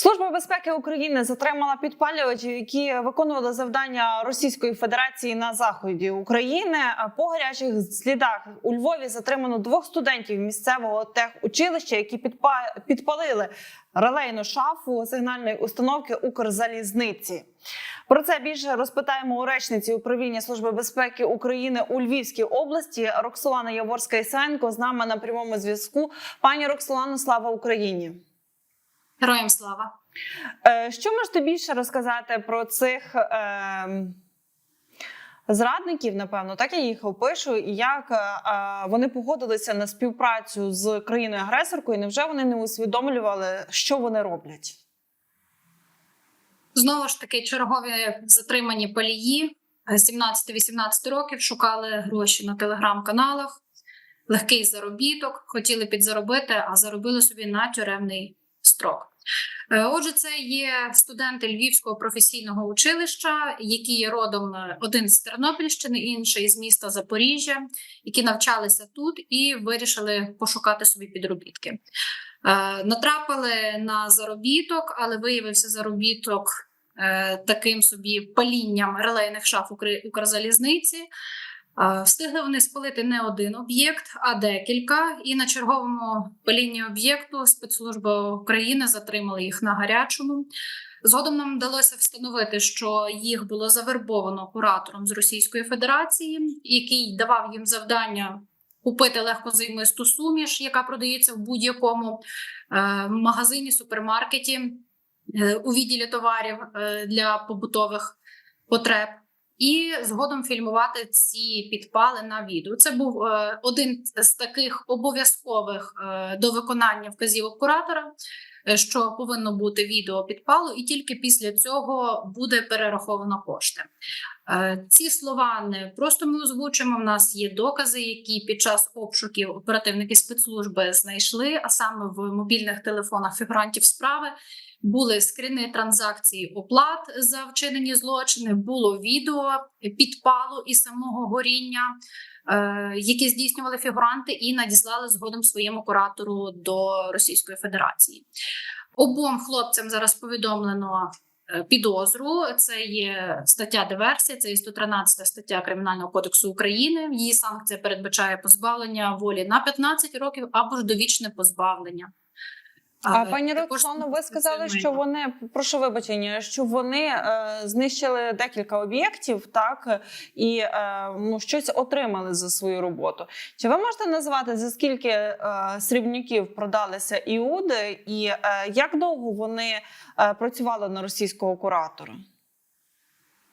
Служба безпеки України затримала підпалювачів, які виконували завдання Російської Федерації на заході України. По гарячих слідах у Львові затримано двох студентів місцевого техучилища, які підпа- підпалили релейну шафу сигнальної установки Укрзалізниці. Про це більше розпитаємо у речниці управління Служби безпеки України у Львівській області. Роксолана Яворська ісенко з нами на прямому зв'язку. Пані Роксолано, слава Україні. Героям слава. Е, Що можете більше розказати про цих е, зрадників? Напевно, так я їх опишу, і як е, е, вони погодилися на співпрацю з країною агресоркою? і Невже вони не усвідомлювали, що вони роблять? Знову ж таки, чергові затримані палії 17-18 років шукали гроші на телеграм-каналах, легкий заробіток, хотіли підзаробити, а заробили собі на тюремний строк. Е, Отже, це є студенти Львівського професійного училища, які є родом е, один з Тернопільщини, інший з міста Запоріжжя, які навчалися тут і вирішили пошукати собі підробітки. Е, Натрапили на заробіток, але виявився заробіток таким собі палінням релейних шаф Укр- Укрзалізниці. Встигли вони спалити не один об'єкт, а декілька. І на черговому палінні об'єкту спецслужба України затримали їх на гарячому. Згодом нам вдалося встановити, що їх було завербовано куратором з Російської Федерації, який давав їм завдання купити легкозаймисту суміш, яка продається в будь-якому е, магазині, супермаркеті е, у відділі товарів е, для побутових потреб. І згодом фільмувати ці підпали на відео. Це був е, один з таких обов'язкових е, до виконання вказівок куратора, е, що повинно бути відео підпалу, і тільки після цього буде перераховано кошти. Ці слова не просто ми озвучуємо. В нас є докази, які під час обшуків оперативники спецслужби знайшли, а саме в мобільних телефонах фігурантів справи були скріни транзакцій оплат за вчинені злочини, було відео підпалу і самого горіння, е, які здійснювали фігуранти, і надіслали згодом своєму куратору до Російської Федерації. Обом хлопцям зараз повідомлено. е, Підозру це є стаття диверсія, це є 113 стаття Кримінального кодексу України. Її санкція передбачає позбавлення волі на 15 років або ж довічне позбавлення. А Е, пані також Роксолано, ви сказали, що вони прошу вибачення, що вони е, знищили декілька об'єктів, так і е, ну, щось отримали за свою роботу. Чи ви можете назвати за скільки е, срібняків продалися іуди, і е, як довго вони е, працювали на російського куратора?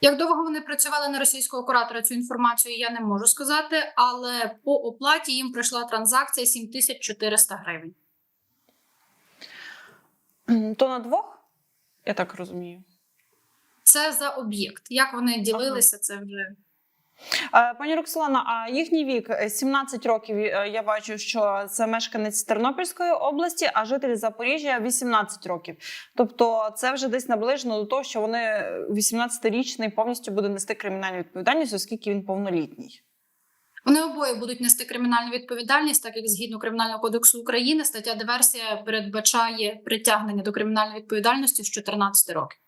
Як довго вони працювали на російського куратора, цю інформацію я не можу сказати, але по оплаті їм прийшла транзакція 7400 гривень. То на двох? Я так розумію. Це за об'єкт. Як вони ділилися, це вже Е, Пані Роксолана, а їхній вік е, 17 років. е, Я бачу, що це мешканець Тернопільської області, а житель Запоріжжя 18 років. Тобто, це вже десь наближено до того, що вони 18-річний повністю буде нести кримінальну відповідальність, оскільки він повнолітній. Вони обоє будуть нести кримінальну відповідальність, так як згідно кримінального кодексу України стаття диверсія передбачає притягнення до кримінальної відповідальності з 14 років.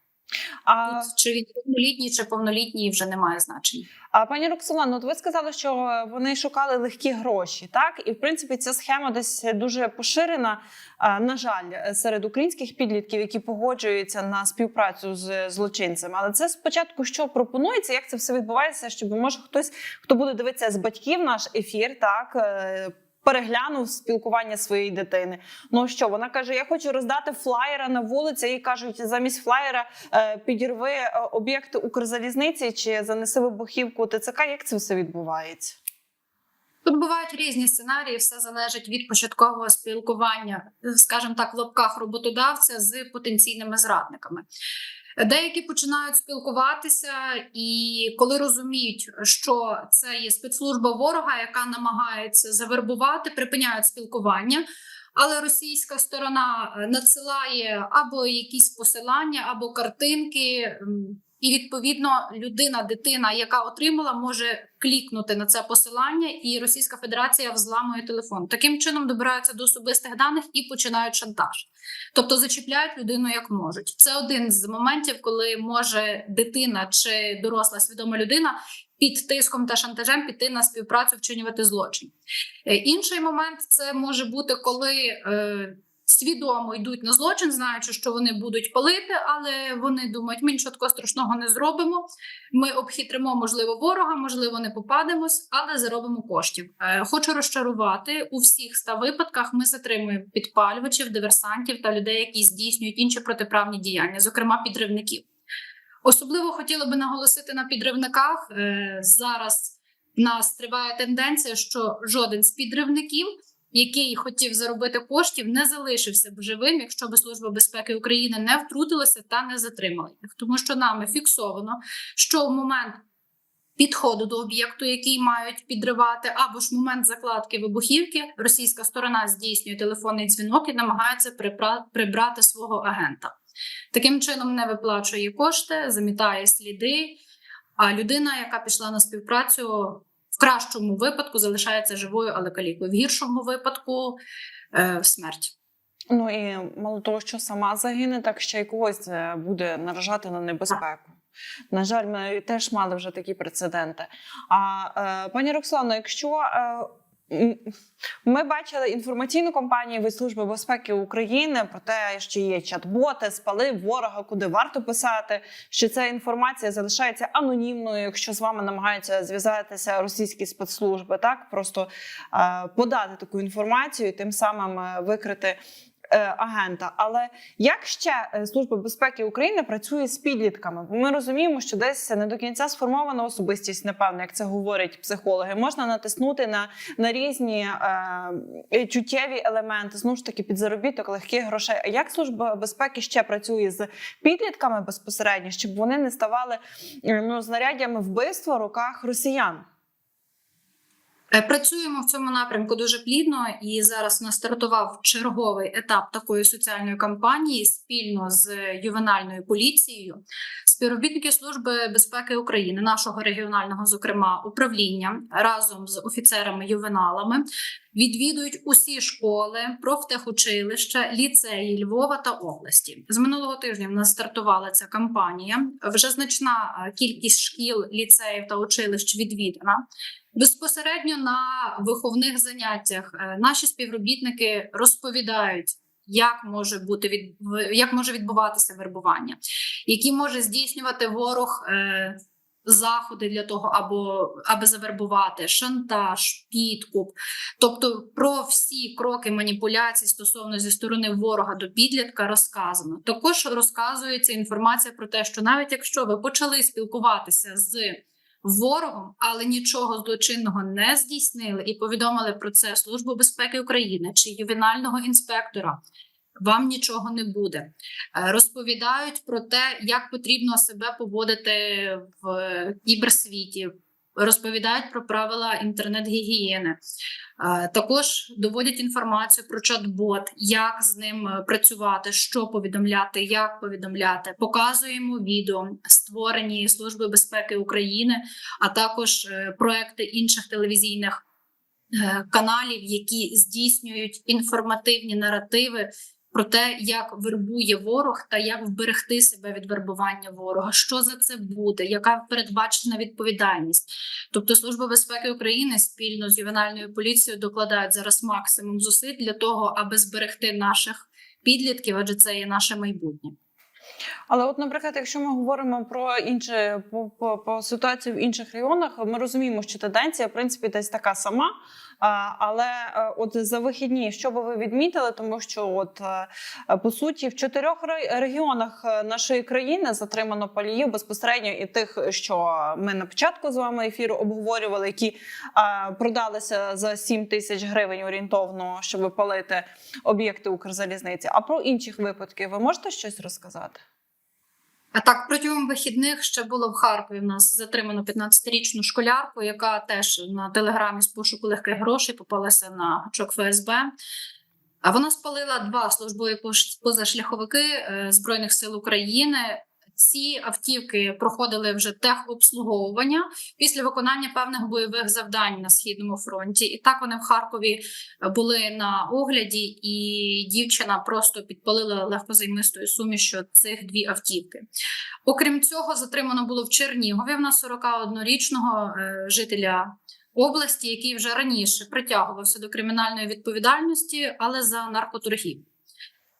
А, Тут чи він повнолітній, чи повнолітній вже не має значення. а пані Роксолано, от ви сказали, що вони шукали легкі гроші, так і в принципі ця схема десь дуже поширена. е, На жаль, серед українських підлітків, які погоджуються на співпрацю з злочинцем. Але це спочатку що пропонується, як це все відбувається, щоб може хтось, хто буде дивитися з батьків наш ефір, так. Переглянув спілкування своєї дитини. Ну що вона каже: Я хочу роздати флаєра на вулиці. Їй кажуть, замість флаєра е, підірви е, об'єкти Укрзалізниці чи занеси вибухівку ТЦК. Як це все відбувається? Тут бувають різні сценарії, все залежить від початкового спілкування, скажімо так, в лапках роботодавця з потенційними зрадниками. Деякі починають спілкуватися, і коли розуміють, що це є спецслужба ворога, яка намагається завербувати, припиняють спілкування. Але російська сторона е, надсилає або якісь посилання, або картинки, і відповідно людина, дитина, яка отримала, може клікнути на це посилання, і Російська Федерація взламує телефон. Таким чином добираються до особистих даних і починають шантаж. Тобто зачіпляють людину як можуть. Це один з моментів, коли може дитина чи доросла свідома людина під тиском та шантажем піти на співпрацю вчинювати злочин. Е, Інший момент це може бути, коли е, свідомо йдуть на злочин, знаючи, що вони будуть палити, але вони думають, ми нічого такого страшного не зробимо. Ми обхитримо, можливо, ворога, можливо, не попадемось, але заробимо коштів. Е, Хочу розчарувати у всіх ста випадках. Ми затримуємо підпалювачів, диверсантів та людей, які здійснюють інші протиправні діяння, зокрема підривників. Особливо хотіла би наголосити на підривниках. Е, Зараз нас триває тенденція, що жоден з підривників, який хотів заробити коштів, не залишився б живим, якщо б Служба безпеки України не втрутилася та не затримала їх. Тому що нами фіксовано, що в момент підходу до об'єкту, який мають підривати, або ж момент закладки вибухівки, російська сторона здійснює телефонний дзвінок і намагається прибрати свого агента. Таким чином не виплачує кошти, замітає сліди. А людина, яка пішла на співпрацю, кращому випадку залишається живою, але калікою. В гіршому випадку е, смерть. Ну і мало того, що сама загине, так ще й когось е, буде наражати на небезпеку. На жаль, ми теж мали вже такі прецеденти. А е, пані Роксано, якщо е, ми бачили інформаційну кампанію від Служби безпеки України про те, що є чат-боти, спали ворога, куди варто писати, що ця інформація залишається анонімною, якщо з вами намагаються зв'язатися російські спецслужби, так? Просто е, подати таку інформацію і тим самим е, викрити агента. Але як ще е, Служба безпеки України працює з підлітками? Ми розуміємо, що десь не до кінця сформована особистість, напевно, як це говорять психологи, можна натиснути на, на різні е, чуттєві елементи, знову ж таки, під заробіток легких грошей. А як служба безпеки ще працює з підлітками безпосередньо, щоб вони не ставали е, ну, знаряддями вбивства в руках росіян? Е, Працюємо в цьому напрямку дуже плідно, і зараз у нас стартував черговий етап такої соціальної кампанії спільно з ювенальною поліцією. Співробітники Служби безпеки України, нашого регіонального, зокрема, управління разом з офіцерами-ювеналами відвідують усі школи, профтехучилища, ліцеї Львова та області. З минулого тижня в нас стартувала ця кампанія. Вже значна е, кількість шкіл, ліцеїв та училищ відвідана. Безпосередньо на виховних заняттях е, наші співробітники розповідають, як може бути від як може відбуватися вербування, які може здійснювати ворог е, заходи для того, або аби завербувати шантаж, підкуп, тобто про всі кроки маніпуляцій стосовно зі сторони ворога до підлітка розказано. Також розказується інформація про те, що навіть якщо ви почали спілкуватися з ворогом, але нічого злочинного не здійснили і повідомили про це Службу безпеки України чи ювенального інспектора. Вам нічого не буде. Е, Розповідають про те, як потрібно себе поводити в е, кіберсвіті. Розповідають про правила інтернет-гігієни. Також доводять інформацію про чат-бот, як з ним е, працювати, що повідомляти, як повідомляти. Показуємо відео, створені Служби безпеки України, а також е, проекти інших телевізійних е, каналів, які здійснюють інформативні наративи про те, як вербує ворог та як вберегти себе від вербування ворога, що за це буде, яка передбачена відповідальність. Тобто, Служба безпеки України спільно з ювенальною поліцією докладають зараз максимум зусиль для того, аби зберегти наших підлітків, адже це є наше майбутнє. Але, от, наприклад, якщо ми говоримо про інші по, по, по ситуацію в інших регіонах, ми розуміємо, що тенденція в принципі десь така сама. Але е, от за вихідні, що би ви відмітили, тому що от е, по суті в чотирьох регіонах е, нашої країни затримано паліїв безпосередньо і тих, що ми на початку з вами ефіру обговорювали, які е, продалися за 7 тисяч гривень орієнтовно, щоб палити об'єкти Укрзалізниці. А про інших випадків ви можете щось розказати? А так, протягом вихідних ще було в Харкові. В нас затримано 15-річну школярку, яка теж на телеграмі з пошуку легких грошей попалася на гачок ФСБ. А вона спалила два службові позашляховики е, Збройних сил України. Ці автівки проходили вже техобслуговування після виконання певних бойових завдань на східному фронті. І так вони в Харкові були на огляді, і дівчина просто підпалила легкозаймистою сумішю цих дві автівки. Окрім цього, затримано було в Чернігові в нас 41-річного е, жителя області, який вже раніше притягувався до кримінальної відповідальності, але за наркоторгів.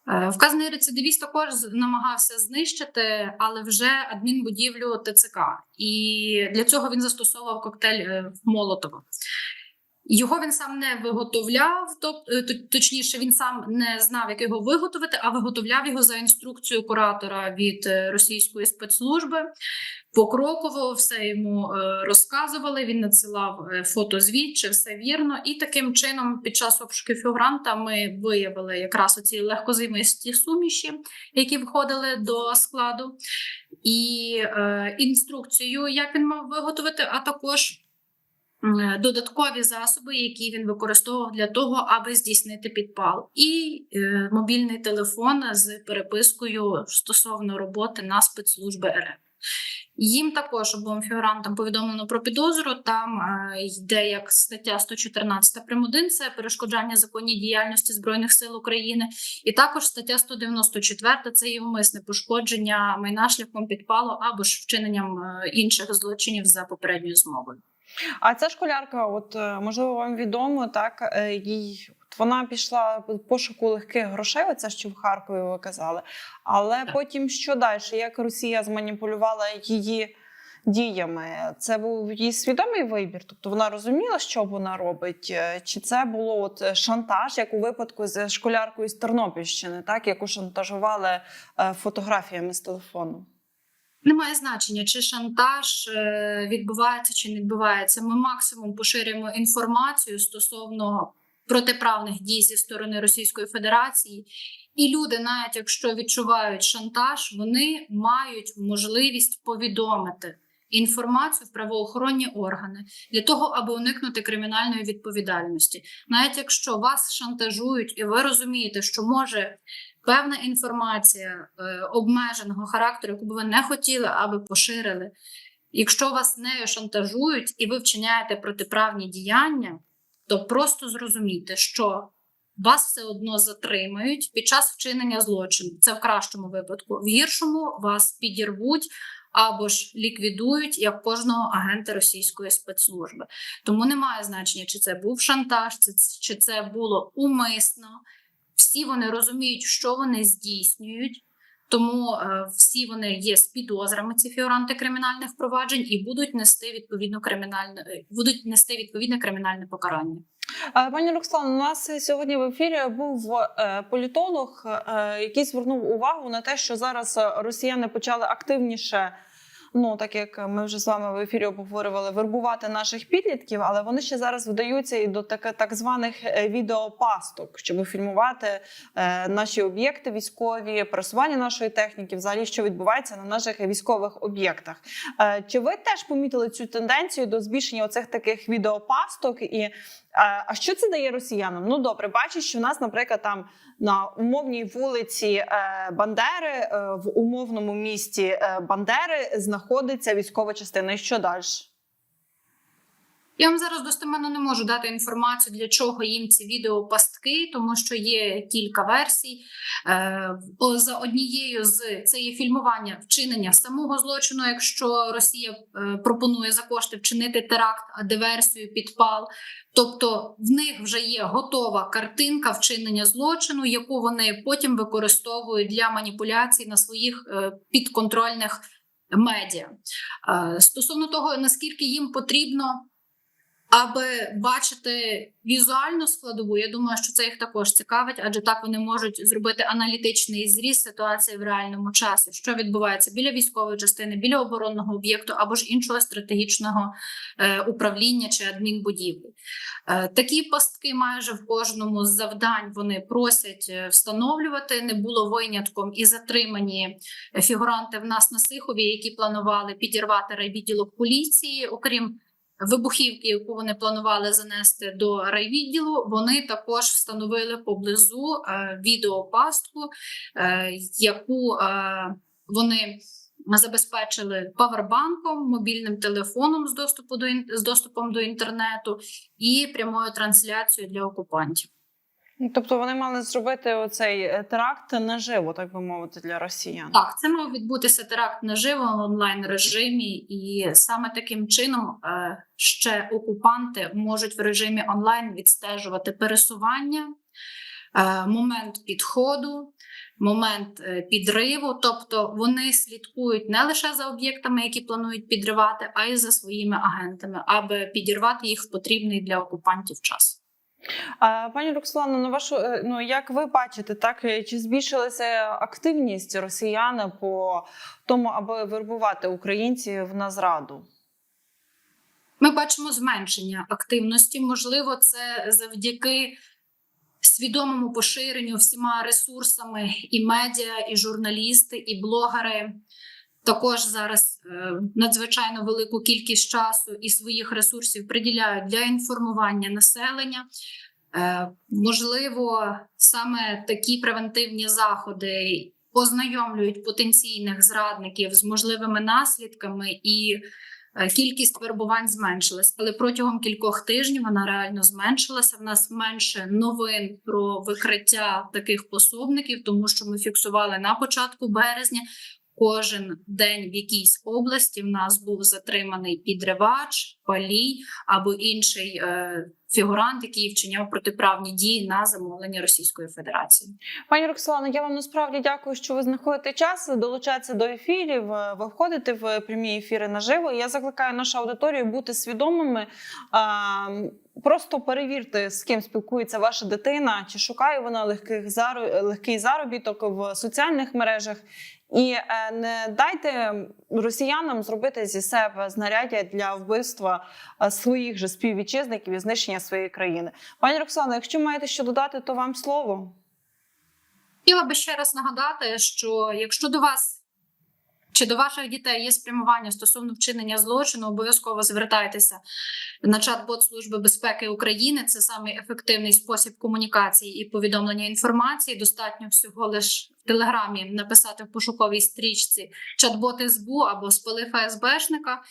Е, Вказаний рецидивіст також намагався знищити, але вже адмінбудівлю ТЦК. І для цього він застосовував коктейль е, Молотова. Його він сам не виготовляв, тобто точніше, він сам не знав, як його виготовити, а виготовляв його за інструкцією куратора від російської спецслужби. Покроково все йому е, розказували. Він надсилав е, фотозвіт, чи все вірно. І таким чином, під час обшуків фігуранта, ми виявили якраз оці легкозаймисті суміші, які входили до складу, і е, інструкцію, як він мав виготовити, а також е, додаткові засоби, які він використовував для того, аби здійснити підпал, і е, мобільний телефон з перепискою стосовно роботи на спецслужби РФ. Їм також обом фігурантам повідомлено про підозру. Там е, йде як стаття 114 прим. 1 – це перешкоджання законній діяльності збройних сил України, і також стаття 194 – це є умисне пошкодження майна шляхом підпалу або ж вчиненням е, інших злочинів за попередньою змовою. А ця школярка, от е, можливо, вам відомо, так їй вона пішла пошуку легких грошей. Оце що в Харкові ви казали. Але Так. потім що далі? Як Росія зманіпулювала її діями? Це був її свідомий вибір? Тобто вона розуміла, що вона робить? Е, Чи це було от шантаж, як у випадку з школяркою з Тернопільщини, так яку шантажували е, фотографіями з телефону? Немає значення, чи шантаж е, відбувається чи не відбувається. Ми максимум поширюємо інформацію стосовно протиправних дій зі сторони Російської Федерації. І люди, навіть якщо відчувають шантаж, вони мають можливість повідомити інформацію в правоохоронні органи для того, аби уникнути кримінальної відповідальності. Навіть якщо вас шантажують, і ви розумієте, що може певна інформація е, обмеженого характеру, яку би ви не хотіли, аби поширили. Якщо вас нею шантажують і ви вчиняєте протиправні діяння, то просто зрозумійте, що вас все одно затримають під час вчинення злочину. Це в кращому випадку. В гіршому вас підірвуть або ж ліквідують як кожного агента російської спецслужби. Тому немає значення, чи це був шантаж, чи- це було умисно. Всі вони розуміють, що вони здійснюють. Тому е, всі вони є з підозрами ці фігуранти кримінальних проваджень і будуть нести відповідно кримінальне е, будуть нести відповідне кримінальне покарання. Е, Пані Роксолано, у нас сьогодні в ефірі був політолог, який звернув увагу на те, що зараз росіяни почали активніше. Ну, так як ми вже з вами в ефірі обговорювали, вербувати наших підлітків, але вони ще зараз вдаються і до так, так званих е, відеопасток, щоб фільмувати е, наші об'єкти військові, пересування нашої техніки, взагалі, що відбувається на наших військових об'єктах. Е, чи ви теж помітили цю тенденцію до збільшення оцих таких відеопасток? І а що це дає росіянам? Ну добре, бачить, що в нас, наприклад, там на умовній вулиці е, Бандери е, в умовному місті е, Бандери знаходиться військова частина. І що далі? Я вам зараз достеменно не можу дати інформацію, для чого їм ці відеопастки, тому що є кілька версій. Е, За однією з це є фільмування вчинення самого злочину, якщо Росія е, пропонує за кошти вчинити теракт, а диверсію, підпал. Тобто в них вже є готова картинка вчинення злочину, яку вони потім використовують для маніпуляцій на своїх е, підконтрольних медіа. Стосовно того, наскільки їм потрібно аби бачити візуальну складову, я думаю, що це їх також цікавить, адже так вони можуть зробити аналітичний зріз ситуації в реальному часі, що відбувається біля військової частини, біля оборонного об'єкту або ж іншого стратегічного е, управління чи адмінбудівлі. Е, такі пастки майже в кожному з завдань вони просять е, встановлювати. Не було винятком і затримані фігуранти в нас на Сихові, які планували підірвати райвідділок поліції, окрім вибухівки, яку вони планували занести до райвідділу, вони також встановили поблизу е, відеопастку, е, яку е, вони забезпечили павербанком, мобільним телефоном з доступу до з доступом до інтернету і прямою трансляцією для окупантів. Тобто вони мали зробити оцей е, теракт наживо, так би мовити, для росіян. Так, це мав відбутися теракт наживо в онлайн режимі, і саме таким чином е, ще окупанти можуть в режимі онлайн відстежувати пересування, е, момент підходу, момент підриву. Тобто вони слідкують не лише за об'єктами, які планують підривати, а й за своїми агентами, аби підірвати їх в потрібний для окупантів час. Пані Роксолано, на вашу е, ну як ви бачите, так е, чи збільшилася активність росіян по тому, аби вербувати українців на зраду? Ми бачимо зменшення активності. Можливо, це завдяки свідомому поширенню всіма ресурсами і медіа, і журналісти, і блогери. Також зараз е, надзвичайно велику кількість часу і своїх ресурсів приділяють для інформування населення. Е, можливо, саме такі превентивні заходи ознайомлюють потенційних зрадників з можливими наслідками і Е, Кількість вербувань зменшилась, але протягом кількох тижнів вона реально зменшилася. В нас менше новин про викриття таких пособників, тому що ми фіксували на початку березня. Кожен день в якійсь області в нас був затриманий підривач, палій або інший е, фігурант, який вчиняв протиправні дії на замовлення Російської Федерації. Пані Роксолано, я вам насправді дякую, що ви знаходите час долучатися до ефірів. е, Ви входите в прямі ефіри наживо. Я закликаю нашу аудиторію бути свідомими. Просто перевірте, з ким спілкується ваша дитина, чи шукає вона легких легкий заробіток в соціальних мережах. І е, не дайте росіянам зробити зі себе знаряддя для вбивства е, своїх же співвітчизників і знищення своєї країни. Пані Роксано, якщо маєте що додати, то вам слово. Хотіла би ще раз нагадати, що якщо до вас чи до ваших дітей є спрямування стосовно вчинення злочину, обов'язково звертайтеся на чат-бот Служби безпеки України. Це самий ефективний спосіб комунікації і повідомлення інформації. Достатньо всього лиш в телеграмі написати в пошуковій стрічці чат-бот СБУ або спали ФСБшника.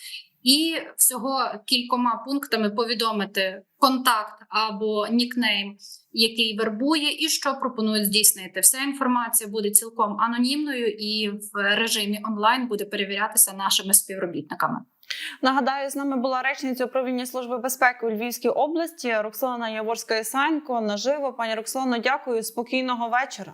І всього кількома пунктами повідомити контакт або нікнейм, який вербує, і що пропонують здійснити. Вся інформація буде цілком анонімною і в режимі онлайн буде перевірятися нашими співробітниками. Нагадаю, з нами була речниця управління служби безпеки у Львівській області Роксолана Яворська Ісанько. Наживо, пані Роксолано, дякую. Спокійного вечора.